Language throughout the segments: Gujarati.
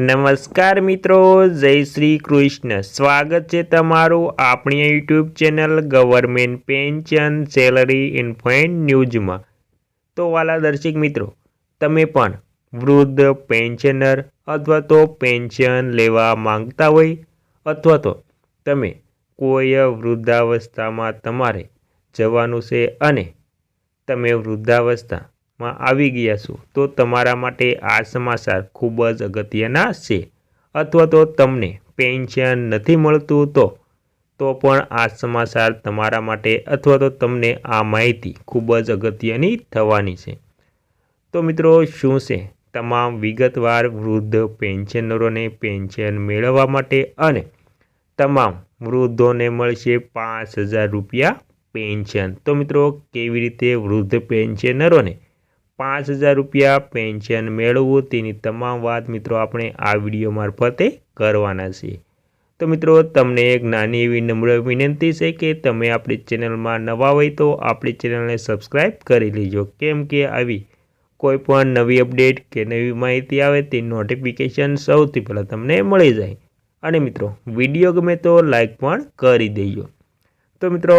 નમસ્કાર મિત્રો, જય શ્રી કૃષ્ણ. સ્વાગત છે તમારું આપણી YouTube channel government pension salary info in ન્યૂઝમાં. તો વાલા દર્શક મિત્રો, તમે પણ વૃદ્ધ પેન્શનર અથવા તો પેન્શન લેવા માંગતા હોય અથવા તો તમે કોઈ વૃદ્ધાવસ્થામાં તમારે જવાનું છે અને તમે વૃદ્ધાવસ્થામાં આવી ગયા છો. તો તમારા માટે આ સમાચાર ખૂબ જ અગત્યના છે. અથવા તો તમને પેન્શન નથી મળતું તો તો પણ આ સમાચાર તમારા માટે અથવા તો તમને આ માહિતી ખૂબ જ અગત્યની થવાની છે. તો મિત્રો, શું છે? તમામ વિગતવાર વૃદ્ધ પેન્શનરોને પેન્શન મેળવવા માટે અને તમામ વૃદ્ધોને મળશે પાંચ હજાર રૂપિયા પેન્શન તો મિત્રો, કેવી રીતે વૃદ્ધ પેન્શનરોને પાંચ હજાર રૂપિયા પેન્શન મેળવવું તેની તમામ વાત મિત્રો આપણે આ વીડિયો મારફતે કરવાના છીએ. તો મિત્રો, તમને એક નાની એવી નમ્ર વિનંતી છે કે તમે આપણી ચેનલમાં નવા હોય તો આપણી ચેનલને સબસ્ક્રાઈબ કરી લેજો. કેમ કે આવી કોઈ પણ નવી અપડેટ કે નવી માહિતી આવે તે નોટિફિકેશન સૌથી પહેલાં તમને મળી જાય. અને મિત્રો વીડિયો ગમે તો લાઈક પણ કરી દેજો. તો મિત્રો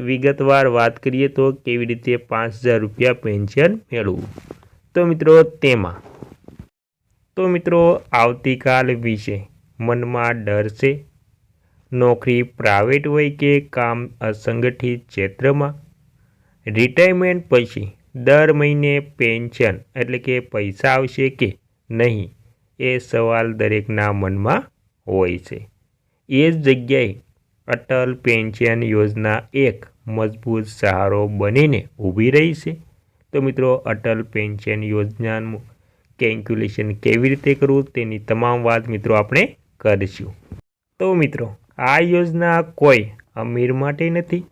વિગતવાર વાત કરીએ તો કેવી રીતે પાંચ હજાર રૂપિયા પેન્શન મેળવવું? તો મિત્રો, તેમાં. તો મિત્રો, આવતીકાલ વિશે મનમાં ડર છે. નોકરી પ્રાઇવેટ હોય કે કામ અસંગઠિત ક્ષેત્રમાં? રિટાયરમેન્ટ પછી દર મહિને પેન્શન એટલે કે પૈસા આવશે કે નહીં, એ સવાલ દરેકના મનમાં હોય છે. એ જ જગ્યાએ અટલ પેન્શન યોજના એક મજબૂત સહારો બનીને ઊભી રહી છે. તો મિત્રો, અટલ પેન્શન યોજનાનું કેલ્ક્યુલેશન કેવી રીતે કરવું તેની તમામ વાત મિત્રો આપણે કરીશું. તો મિત્રો, આ યોજના કોઈ અમીર માટે નથી.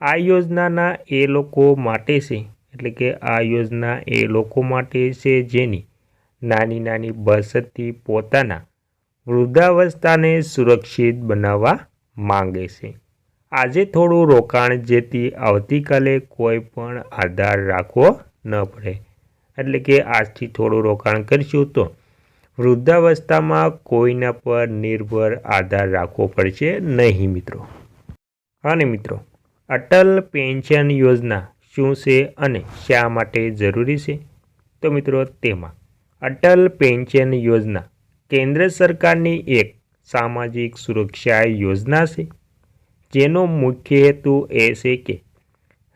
આ યોજનાના એ લોકો માટે છે, એટલે કે આ યોજના એ લોકો માટે છે જેની નાની નાની બચતથી પોતાના વૃદ્ધાવસ્થાને સુરક્ષિત બનાવવા માંગે છે. આજે થોડું રોકાણ જેથી આવતીકાલે કોઈ પણ આધાર રાખવો ન પડે. એટલે કે આજથી થોડું રોકાણ કરીશું તો. વૃદ્ધાવસ્થામાં કોઈના પર નિર્ભર આધાર રાખવો પડશે નહીં મિત્રો. અને મિત્રો, અટલ પેન્શન યોજના શું છે અને શા માટે જરૂરી છે? તો મિત્રો તેમાં, અટલ પેન્શન યોજના કેન્દ્ર સરકારની એક સામાજિક સુરક્ષા યોજના છે. જેનો મુખ્ય હેતુ એ છે કે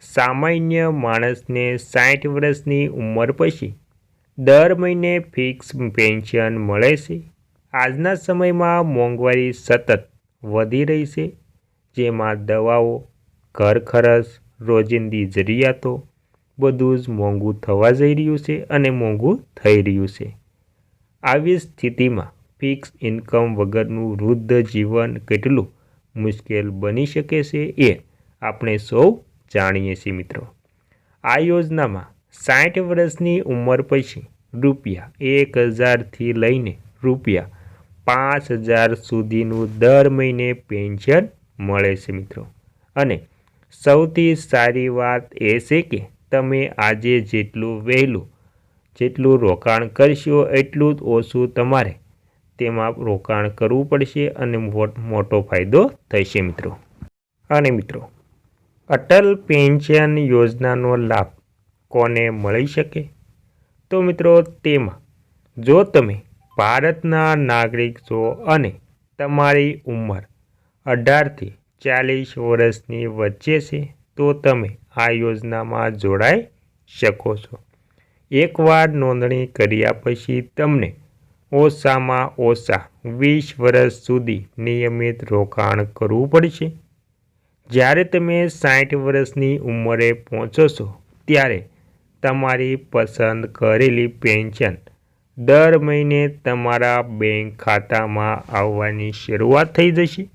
સામાન્ય માણસને સાઠ વર્ષની ઉંમર પછી દર મહિને ફિક્સ પેન્શન મળે છે. આજના સમયમાં મોંઘવારી સતત વધી રહી છે. જેમાં દવાઓ, ઘર ખર્ચ, રોજિંદી જરૂરિયાતો બધું જ મોંઘું થવા જઈ રહ્યું છે અને મોંઘું થઈ રહ્યું છે. આવી સ્થિતિમાં ફિક્સ ઇન્કમ વગરનું વૃદ્ધ જીવન કેટલું મુશ્કેલ બની શકે છે એ આપણે સૌ જાણીએ છીએ મિત્રો. આ યોજનામાં સાઠ વર્ષની ઉંમર પછી રૂપિયા એક હજારથી લઈને રૂપિયા પાંચ હજાર સુધીનું દર મહિને પેન્શન મળે છે મિત્રો. અને સૌથી સારી વાત એ છે કે તમે આજે જેટલું વહેલું, જેટલું રોકાણ કરશો એટલું જ ઓછું તમારે તેમાં રોકાણ કરવું પડશે અને મોટો ફાયદો થશે મિત્રો. અને મિત્રો, અટલ પેન્શન યોજનાનો લાભ કોને મળી શકે? તો મિત્રો, તેમાં જો તમે ભારતના નાગરિક છો અને તમારી ઉંમર અઢારથી ચાલીસ વર્ષની વચ્ચે છે, તો તમે આ યોજનામાં જોડાઈ શકો છો. એકવાર નોંધણી કર્યા પછી તમને ઓછામાં ઓછા વીસ વર્ષ સુધી નિયમિત રોકાણ કરવું પડશે. જ્યારે તમે સાઠ વર્ષની ઉંમરે પહોંચો છો, ત્યારે તમારી પસંદ કરેલી પેન્શન દર મહિને તમારા બેંક ખાતામાં આવવાની શરૂઆત થઈ જશે.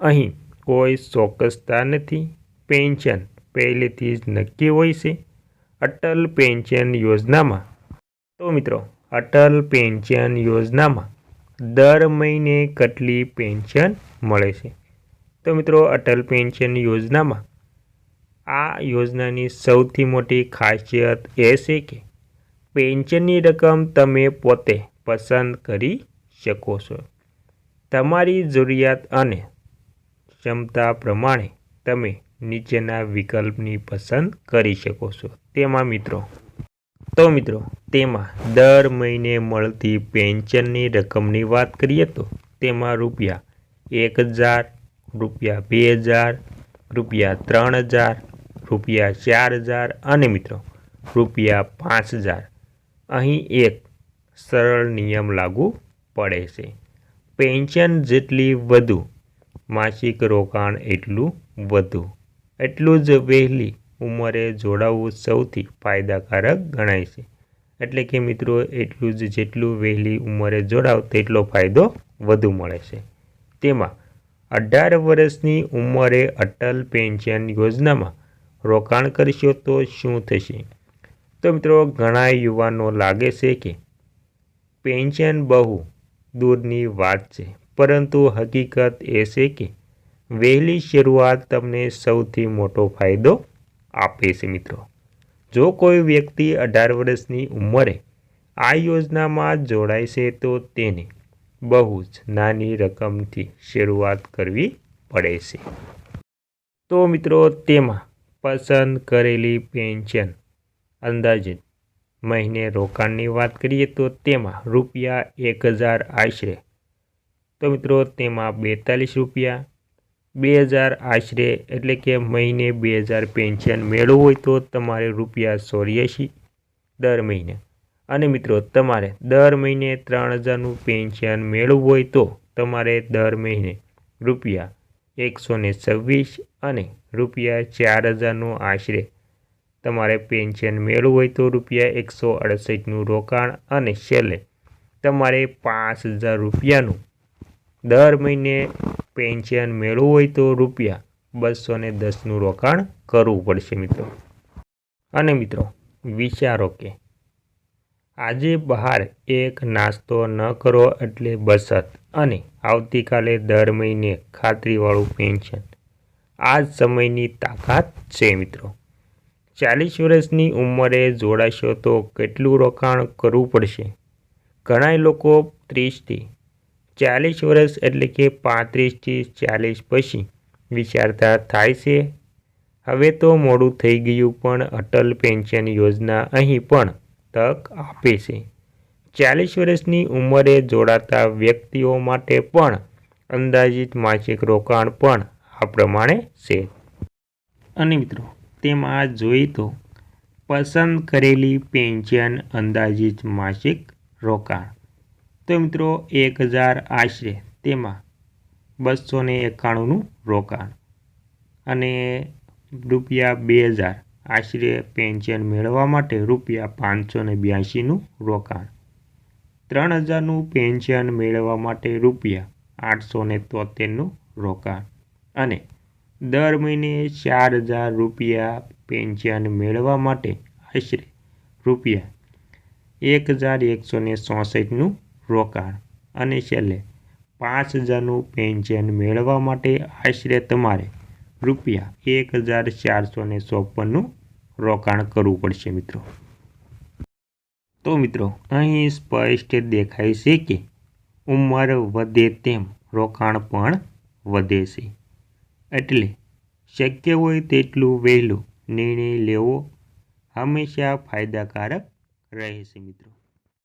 અહીં કોઈ ચોક્કસતા નથી. પેન્શન પહેલેથી જ નક્કી હોય છે. અટલ પેન્શન યોજનામાં. તો મિત્રો અટલ પેન્શન યોજનામાં દર મહિને કેટલી પેન્શન મળે છે? તો મિત્રો, અટલ પેન્શન યોજનામાં આ યોજનાની સૌથી મોટી ખાસિયત એ છે કે પેન્શનની રકમ તમે પોતે પસંદ કરી શકો છો. તમારી જરૂરિયાત અને ક્ષમતા પ્રમાણે તમે નીચેના વિકલ્પની પસંદ કરી શકો છો. તેમાં મિત્રો તો મિત્રો, તેમાં દર મહિને મળતી પેન્શનની રકમની વાત કરીએ તો, તેમાં રૂપિયા એક હજાર, રૂપિયા બે હજાર, રૂપિયા ત્રણ હજાર, રૂપિયા ચાર હજાર અને મિત્રો, રૂપિયા પાંચ હજાર. અહીં એક સરળ નિયમ લાગુ પડે છે. પેન્શન જેટલી વધુ, માસિક રોકાણ એટલું વધુ. એટલું જ વહેલી ઉંમરે જોડાવવું સૌથી ફાયદાકારક ગણાય છે. એટલે કે મિત્રો, એટલું જ જેટલું વહેલી ઉંમરે જોડાવ, તેટલો ફાયદો વધુ મળે છે. તેમાં અઢાર વર્ષની ઉંમરે અટલ પેન્શન યોજનામાં રોકાણ કરશો તો શું થશે? તો મિત્રો, ઘણા યુવાનો લાગે છે કે પેન્શન બહુ દૂરની વાત છે, પરંતુ હકીકત એ છે કે વહેલી શરૂઆત તમને સૌથી મોટો ફાયદો આપે છે મિત્રો. જો કોઈ વ્યક્તિ અઢાર વર્ષની ઉંમરે આ યોજનામાં જોડાય છે, તો તેને બહુ જ નાની રકમથી શરૂઆત કરવી પડે છે. તો મિત્રો, તેમાં પસંદ કરેલી પેન્શન અંદાજિત મહિને રોકાણની વાત કરીએ, તો તેમાં રૂપિયા એક હજાર આશરે. તો મિત્રો, તેમાં બેતાલીસ રૂપિયા બે હજાર આશરે, એટલે કે મહિને બે હજાર પેન્શન મેળવવું હોય તો તમારે રૂપિયા ચોર્યાસી દર મહિને. અને મિત્રો, તમારે દર મહિને ત્રણ હજારનું પેન્શન મેળવવું હોય તો તમારે દર મહિને રૂપિયા એકસો ને છવ્વીસ અને રૂપિયા ચાર હજારનું આશરે તમારે પેન્શન મેળવવું હોય તો રૂપિયા એકસો અડસઠનું રોકાણ અને છેલ્લે તમારે પાંચ હજાર રૂપિયાનું દર મહિને પેન્શન મેળવવું હોય તો રૂપિયા બસો ને દસનું રોકાણ કરવું પડશે મિત્રો. અને મિત્રો, વિચારો કે આજે બહાર એક નાસ્તો ન કરો એટલે બચત અને આવતીકાલે દર મહિને ખાતરીવાળું પેન્શન. આ સમયની તાકાત છે મિત્રો. ચાલીસ વર્ષની ઉંમરે જોડાશો તો કેટલું રોકાણ કરવું પડશે? ઘણા લોકો ત્રીસથી ચાલીસ વર્ષ એટલે કે પાંત્રીસથી ચાલીસ પછી. વિચારતા થાય છે, હવે તો મોડું થઈ ગયું પણ અટલ પેન્શન યોજના અહીં પણ તક આપે છે. ચાલીસ વર્ષની ઉંમરે જોડાતા વ્યક્તિઓ માટે પણ અંદાજિત માસિક રોકાણ પણ આ પ્રમાણે છે. અને મિત્રો, તેમાં જોઈ તો પસંદ કરેલી પેન્શન અંદાજિત માસિક રોકાણ તો મિત્રો, એક હજાર આશરે તેમાં બસો ને એકાણુંનું રોકાણ અને રૂપિયા બે હજાર આશરે પેન્શન મેળવવા માટે રૂપિયા પાંચસો ને બ્યાસીનું રોકાણ. ત્રણ હજારનું પેન્શન મેળવવા માટે રૂપિયા આઠસો ને તોતેરનું રોકાણ. અને દર મહિને ચાર હજાર રૂપિયા પેન્શન મેળવવા માટે આશરે રૂપિયા એક હજાર એકસો ને ચોસઠનું રોકાણ. અને છેલ્લે, પાંચ હજારનું પેન્શન મેળવવા માટે આશરે તમારે રૂપિયા એક હજાર ચારસો ને ચોપનનું રોકાણ કરવું પડશે મિત્રો. તો મિત્રો, અહીં સ્પષ્ટ દેખાય છે કે ઉંમર વધે તેમ રોકાણ પણ વધે છે. એટલે શક્ય હોય તેટલું વહેલું નિર્ણય લેવો હંમેશા ફાયદાકારક રહે છે મિત્રો.